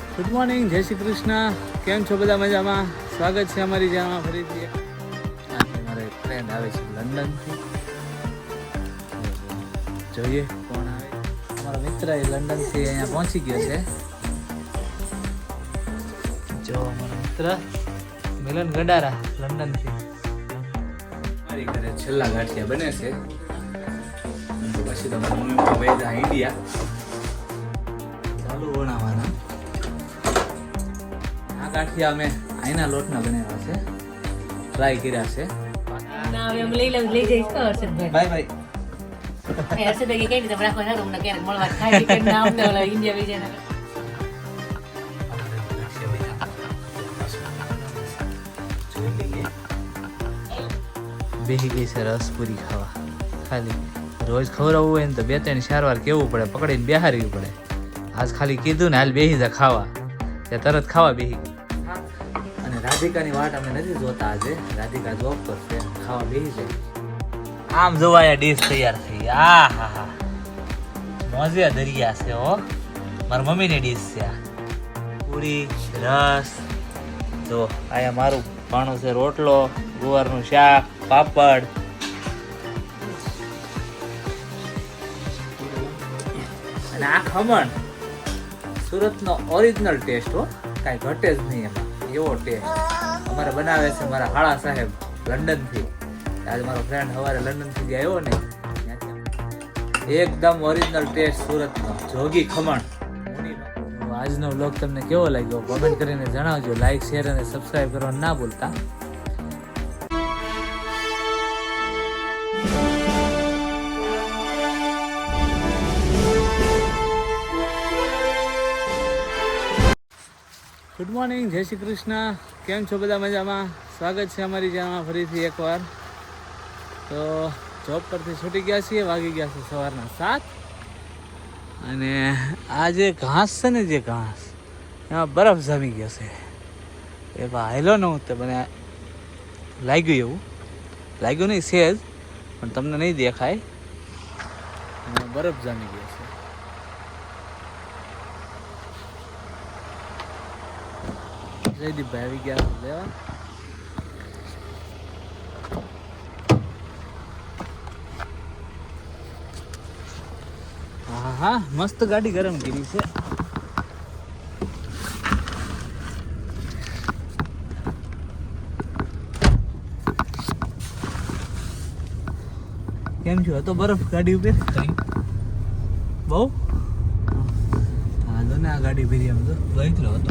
Good morning જય શ્રી કૃષ્ણ કેમ છો બધા મજામાં? સ્વાગત છે અમારી ચેનલમાં ફરીથી. આજે ફ્રેન્ડ આવે છે લંડનથી. જોઈએ કોણ આવે. અમારો મિત્ર એ લંડનથી અહીંયા પહોંચી ગયો છે. જો અમારો મિત્ર મિલન ગડારા લંડનથી. મારી ઘરે છેલ્લા ગાંઠિયા બને છે. પછી તમારા મમ્મી પપ્પા ઇન્ડિયા. ચાલુ આ ગાંઠિયા અમે આઈના લોટના બનાવ્યા છે. ટ્રાય કર્યા છે. બાય બાય બેહી ગઈ છે રસ પૂરી ખાવા. ખાલી રોજ ખવડાવવું હોય ને તો બે ત્રણ ચાર વાર કેવું પડે પકડીને બેહારવી પડે. આજ ખાલી કીધું ને હાલ બેહી જા ખાવા. ત્યાં તરત ખાવા બેહી ગઈ. રાધિકાની વાટ અમે નથી જોતા આજે. રાધિકા જોબ છે ખાવા બેસી છે આમ જોવાયા ડીશ તૈયાર થઈ. આ હા હા. મોજે દરિયા છે, હો. મારા મમ્મીની ડીશ છે આ. પૂરી, રસ. જો આયા મારું ભાણું છે, રોટલો, ગુવારનું શાક, પાપડ. અને આ ખમણ. સુરતનો ઓરિજિનલ ટેસ્ટ હો. કાંઈ ઘટે જ નહીં એમાં. એવો ટેસ્ટ અમારે બનાવે છે મારા હાળા સાહેબ, લંડનથી. આજે મારો ફ્રેન્ડ સવારે લંડનથી જે આવ્યો ને એકદમ ઓરિજિનલ ટેસ્ટ સુરતનો. જોગી ખમણ. આજનો વ્લોગ તમને કેવો લાગ્યો? કોમેન્ટ કરીને જણાવજો. લાઈક શેર અને સબસ્ક્રાઇબ કરવાનું ના ભૂલતા. ગુડ મોર્નિંગ જય શ્રી કૃષ્ણ. કેમ છો બધા મજામાં? સ્વાગત છે અમારી ચેનલમાં ફરીથી એકવાર. તો જોબ પરથી છૂટી ગયા છીએ, વાગી ગયા છે સવારના સાત. અને આ જે ઘાસ છે ને જે ઘાસ, એમાં બરફ જામી ગયો છે. એ હાયલો ન તે મને લાગ્યું એવું. લાગ્યું નહીં સેજ પણ તમને નહીં દેખાય. બરફ જામી ગયો છે જયદીપભાઈ આવી ગયા લેવા હા હા મસ્ત ગાડી ગરમ કરી છે કેમ છો? હતો બરફ ગાડી ઉપર? બહુ? હા. તો ને આ ગાડી ભરી આમ તો. ગઈતરો હતો.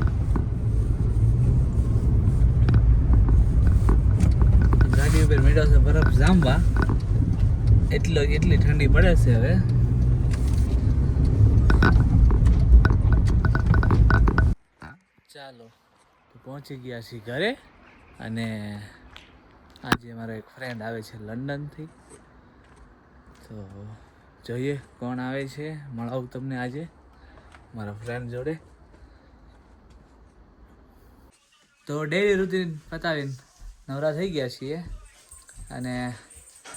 ઉપર મેળો છે, બરફ જામવા. એટલો એટલી ઠંડી પડે છે હવે. ચાલો પહોંચી ગયા છીએ ઘરે અને આજે મારો એક ફ્રેન્ડ આવે છે લંડનથી. તો જોઈએ કોણ આવે છે મળાવું તમને આજે મારા ફ્રેન્ડ જોડે. તો ડેલી રૂટીન પતાવીને નવરા થઈ ગયા છીએ. અને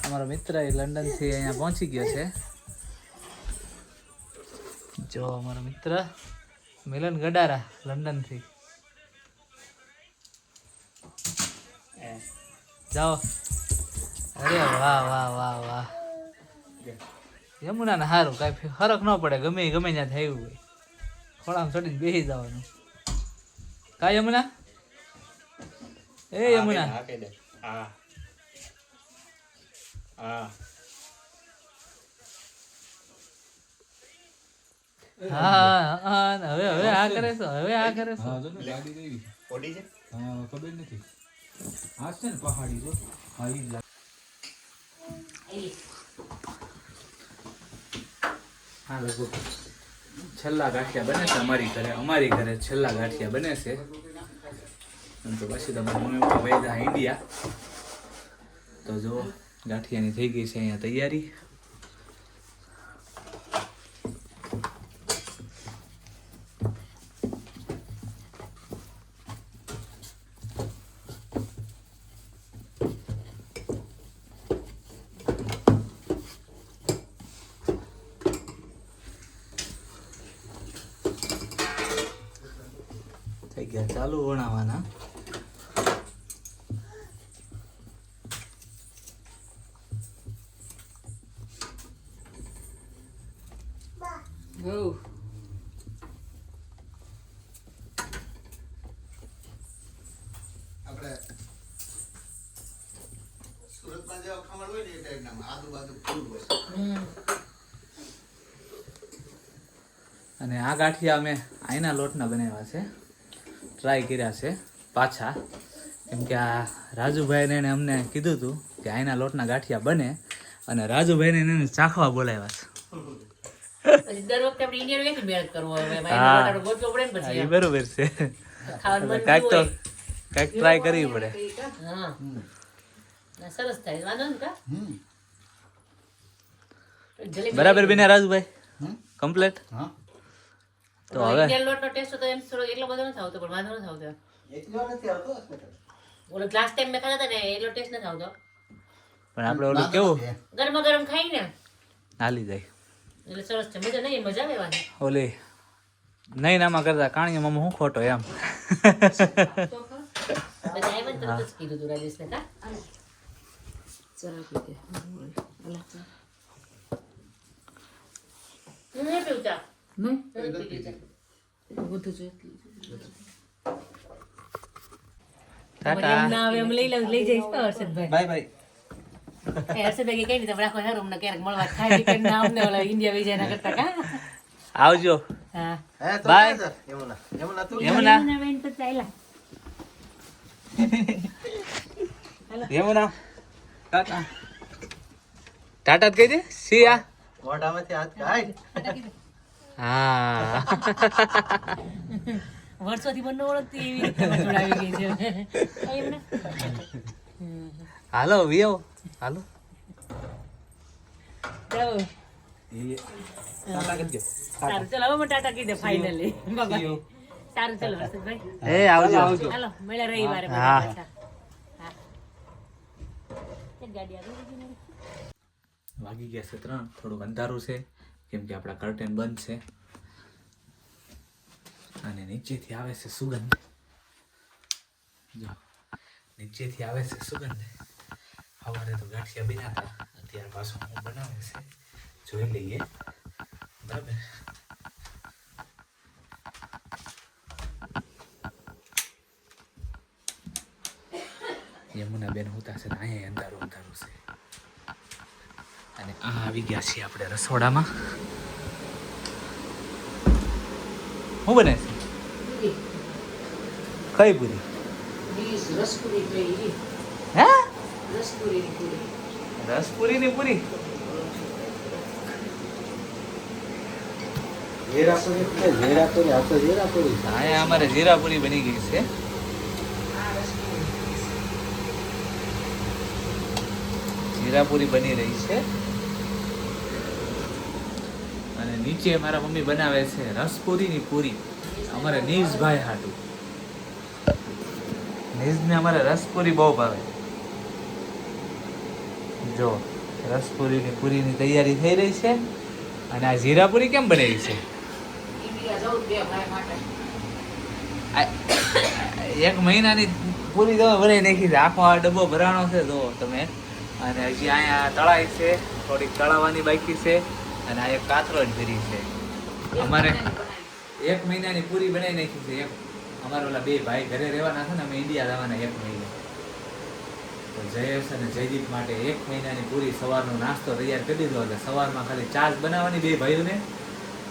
અમારો મિત્ર એ લંડનથી અહીંયા પહોંચી ગયો છે. જો અમારો મિત્ર મિલન ગડારા લંડનથી. જાઓ. અરે વાહ વાહ વાહ વાહ. યમુના ને સારું કાંઈ ફરક ન પડે, ગમે ગમે ત્યાં થયું હોય. ખોળામાં ચડીને બેસી જવાનું. કા યમુના? એ યમુના. હા. હા. હવે હવે આ કરે છે હવે આ કરે છે. હા જો ને ગાડી કેવી છે? હા ખબર નથી. આ છે ને પહાડી જો. હા ઈ જ લાગે. હા લોકો છેલ્લા ગાંઠિયા બને છે અમારી ઘરે અમારી ઘરે છેલ્લા ગાંઠિયા બને છે. તો પછી તમારા મમ્મી પપ્પા વેદા ઇન્ડિયા. તો જો ગાંઠિયાની થઈ ગઈ છે અહીંયા તૈયારી. થઈ ગયા. ચાલુ વણાવાના. અને આ ગાંઠિયા અમે આઈના લોટના બનાવ્યા છે. ટ્રાય કર્યા છે પાછા. કેમ કે આ રાજુભાઈને એને અમને કીધું હતું કે આઈના લોટના ગાંઠિયા બને અને રાજુભાઈને એને ચાખવા બોલાવ્યા છે. બરોબર છે. કાંઈક તો કાંઈક ટ્રાય કરવી પડે. સરસ થાય. વાંધો નહીં કા? બરાબર બેને રાજુભાઈ? કમ્પ્લીટ? હા. તો હવે? ઇન્ડિયન લોટનો ટેસ્ટ તો એમ થોડો એટલો બધો નથી આવતો પણ વાંધો નથી આવતો. એટલો નથી આવતો ઓલો લાસ્ટ ટાઈમ મેં ખાધા હતા ને એટલો ટેસ્ટ નથી આવતો. પણ આપણે ઓલું કેવું? ગરમા ગરમ ખાઈ ને. હાલી જાય. એટલે સરસ છે. મજા નહીં મજા આવે ઓલે ઓલી નહીં નામાં કરતા કાણી મામા હું ખોટો એમ. બધા એમ તરત જ કીધું તું રાજેશને કા? હું નહીં પીવું ચા. નથી પીતી ચા. ટાટા એમ ના આવે એમ લઈ લઉં લઈ જઈશ તો હર્ષદભાઈ બાય બાય એ હર્ષદભાઈ કે કઈ નહીં તમે રાખો હેરો અમને ક્યારેક મળવા ખાય ટિકિટ ના અમને ઓલા ઇન્ડિયા વિજયના કરતા કા આવજો હા હે તો Bye. ક્યાં છે? યમુના યમુના ટાટા. ટાટા કહી દે? સિયા મોઢામાંથી હાથ કાઢ. હા. વર્ષોથી મને ઓળખતી એવી રીતે જોડાવી ગઈ છે? હાલો વિયો. હાલો. સારું ચલો હવે ટાટા કહી દે ફાઇનલી સારું ચલો હર્ષદભાઈ. એ આવજો. હાલો મળ્યા રવિવારે હા. પાછા હા એક ગાડી આગળ વધી ગઈ મારી. વાગી ગયા છે ત્રણ. થોડુંક અંધારું છે, કેમ કે આપણા કર્ટેન બંધ છે. અને નીચેથી આવે છે સુગંધ. જો, નીચેથી આવે છે સુગંધ. સવારે તો ગાંઠિયા બન્યા હતા. અત્યારે પાછું બનાવે છે, જોઈ લઈએ. બરાબર? યમુના બેન હોતા છે ને અહીંયા અંધારું અંધારું છે અને આ આવી ગયા છીએ આપણે રસોડામાં શું બને છે કઈ પૂરી હે રસપુરીની પૂરી જીરાપુરી જીરાપુરી હા તો જીરાપુરી અહીંયા અમારે જીરાપુરી બની ગઈ છે જીરાપુરી બની રહી છે. અને નીચે મારા મમ્મી બનાવે છે રસપુરીની પૂરી. અમારે નીઝભાઈ હાટુ. નીઝને અમારે રસપુરી બહુ ભાવે. જો, રસપુરીની પૂરીની તૈયારી થઈ રહી છે. અને આ જીરાપુરી કેમ બનાવી છે? એક મહિનાની પૂરી તમે ભરાઈ નાખી છે. આખો આ ડબ્બો ભરાણો છે જો તમે. અને હજી અહીંયા તળાઈ છે, થોડીક તળાવવાની બાકી છે, અને આ એક કાથરો જ છે. અમારે એક મહિનાની પૂરી બનાવી નાખી છે, એક. અમારે ઓલા બે ભાઈ ઘરે રહેવાના છે ને, અમે ઇન્ડિયા જવાના એક મહિના. તો જયેશ અને જયદીપ માટે એક મહિનાની પૂરી સવારનો નાસ્તો તૈયાર કરી દીધો, એટલે સવારમાં ખાલી ચાસ બનાવવાની બે ભાઈઓને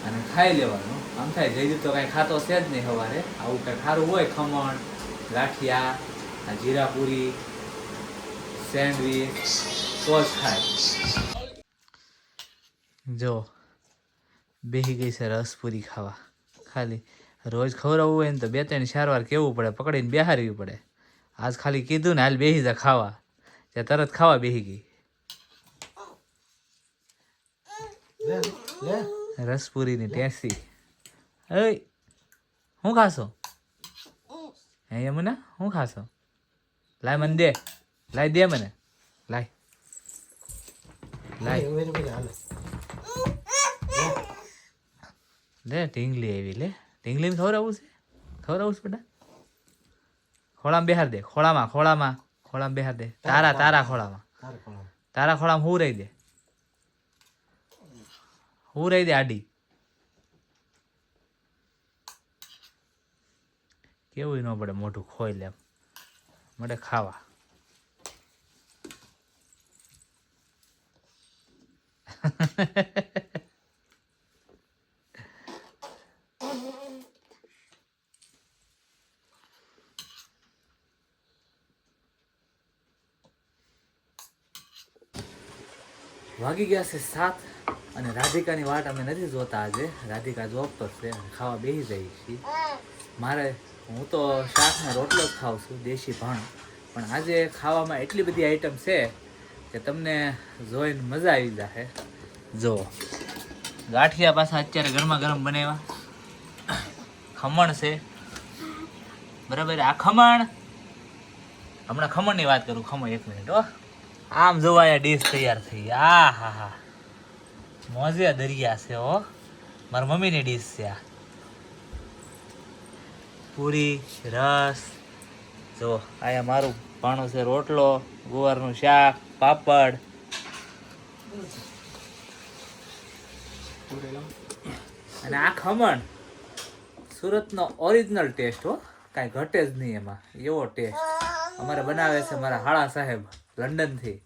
અને ખાઈ લેવાનું. આમ થાય, જયદીપ તો કાંઈ ખાતો છે જ નહીં સવારે. આવું કાંઈ ખારું હોય, ખમણ, ગાંઠિયા, આ જીરાપુરી સેન્ડવીચ ખાય. જો બેહી ગઈ છે રસપુરી ખાવા. ખાલી રોજ ખવડાવવું હોય ને તો બે ત્રણ ચાર વાર કેવું પડે પકડીને બેહારવી પડે. આજ ખાલી કીધું ને હાલ બેહી જા ખાવા. ત્યાં તરત ખાવા બેહી ગઈ. રસપુરીની ટેસી. અય શું ખાશો? હે યમુના શું ખાશો? લાય મને દે. લાય દે મને. લાય લાય ઊભી રહે, ઊભી લે ઢીંગલી આવી લે. ઢીંગલીને ખવડાવવું છે? ખવડાવવું છે બેટા? ખોળામાં બેહાર દે. ખોળામાં ખોળામાં. ખોળામાં બેહાર દે. તારા તારા ખોળામાં. તારા ખોળામાં. હું રહી દે? હું રહી દે આડી? કેવું ન પડે મોઢું ખોઈ લે એમ. મળે ખાવા. વાગી ગયા છે સાત અને રાધિકાની વાટ અમે નથી જોતા આજે. રાધિકા જોબ પર છે ખાવા બેસી જઈએ છીએ મારે, હું તો શાક ને રોટલો જ ખાઉં છું, દેશી ભણ. પણ આજે ખાવામાં એટલી બધી આઈટમ છે કે તમને જોઈને મજા આવી જશે જો, ગાંઠિયા પાછા અત્યારે ગરમા ગરમ બનાવ્યા ખમણ છે. બરાબર? આ ખમણ? હમણાં ખમણની વાત કરું, ખમણ એક મિનિટ હો. આમ જોવાયા ડીશ તૈયાર થઈ આ, હા હા. મોજે દરિયા છે, હો. મારા મમ્મીની ડીશ છે આ. પૂરી, રસ. જો, આયા મારું પાણું છે રોટલો, ગુવારનું શાક, પાપડ. અને આ ખમણ, સુરતનો ઓરિજિનલ ટેસ્ટ હો. કાંઈ ઘટે જ નહીં એમાં. એવો ટેસ્ટ અમારે બનાવે છે મારા હાળા સાહેબ લંડનથી.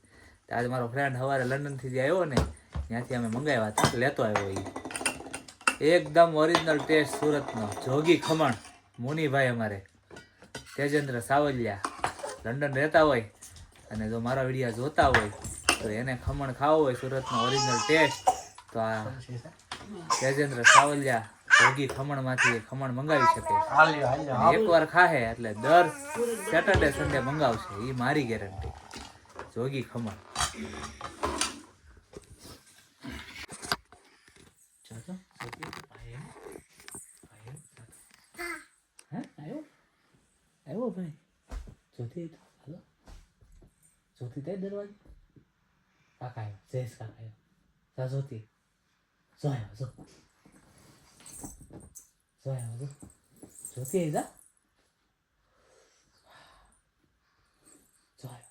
આજે મારો ફ્રેન્ડ સવારે લંડનથી જે આવ્યો ને, ત્યાંથી અમે મંગાવ્યા હતા. લેતો આવ્યો એ એકદમ ઓરિજિનલ ટેસ્ટ સુરતનો. જોગી ખમણ. મુનિભાઈ અમારે. તેજેન્દ્ર સાવલિયા. લંડન રહેતા હોય. અને જો મારા વિડીયા જોતા હોય, તો એને ખમણ ખાવું હોય સુરતનો ઓરિજિનલ ટેસ્ટ તો આ તેજેન્દ્ર સાવલિયા ભોગી ખમણમાંથી ખમણ મંગાવી શકે એક એકવાર ખાહે એટલે દર સેટરડે સન્ડે મંગાવશે એ મારી ગેરંટી જોગી ખમણ. ચાલો, આયો, આયો, આવ્યો ભાઈ? જોતી તો હાલો જોતી દરવાજે? કાકા આવ્યો જયેશ કાકા આવ્યો જોતી જો આવ્યો જો જો આવ્યો જો જોતી આવી જા જો આવ્યો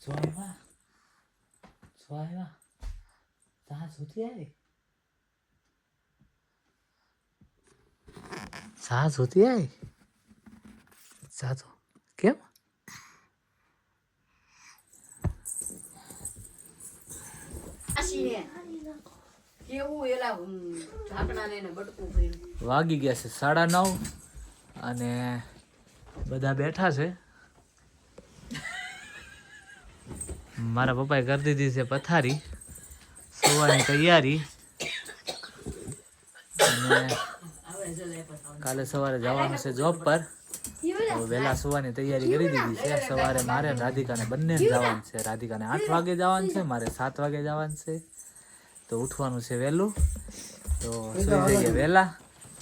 જો આવ્યા જો આવ્યા જા જોતી આવી જા જોતી આવી જા તો કેમ વાગી ગયા છે સાડા નવ અને બધા બેઠા છે. મારા પપ્પાએ કરી દીધી છે પથારી, સુવાની તૈયારી. કાલે સવારે જવાનું છે જોબ પર. વહેલા સુવાની તૈયારી કરી દીધી છે. સવારે મારે રાધિકાને બંને જવાનું છે. રાધિકાને આઠ વાગે જવાનું છે, મારે સાત વાગે જવાનું છે. તો ઉઠવાનું છે વહેલું. તો સુઈ જઈએ વહેલા.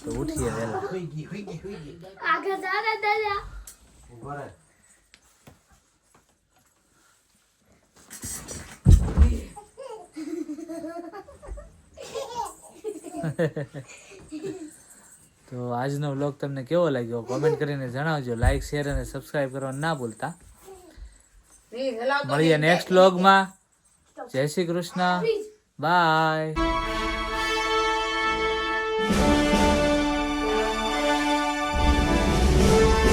તો ઉઠીએ વહેલા. તો આજનો બ્લોગ તમને કેવો લાગ્યો? કોમેન્ટ કરીને જણાવજો. લાઈક શેર અને સબસ્ક્રાઇબ કરવાનું ના ભૂલતા. મળીએ નેક્સ્ટ બ્લોગમાં જય શ્રી કૃષ્ણ. બાય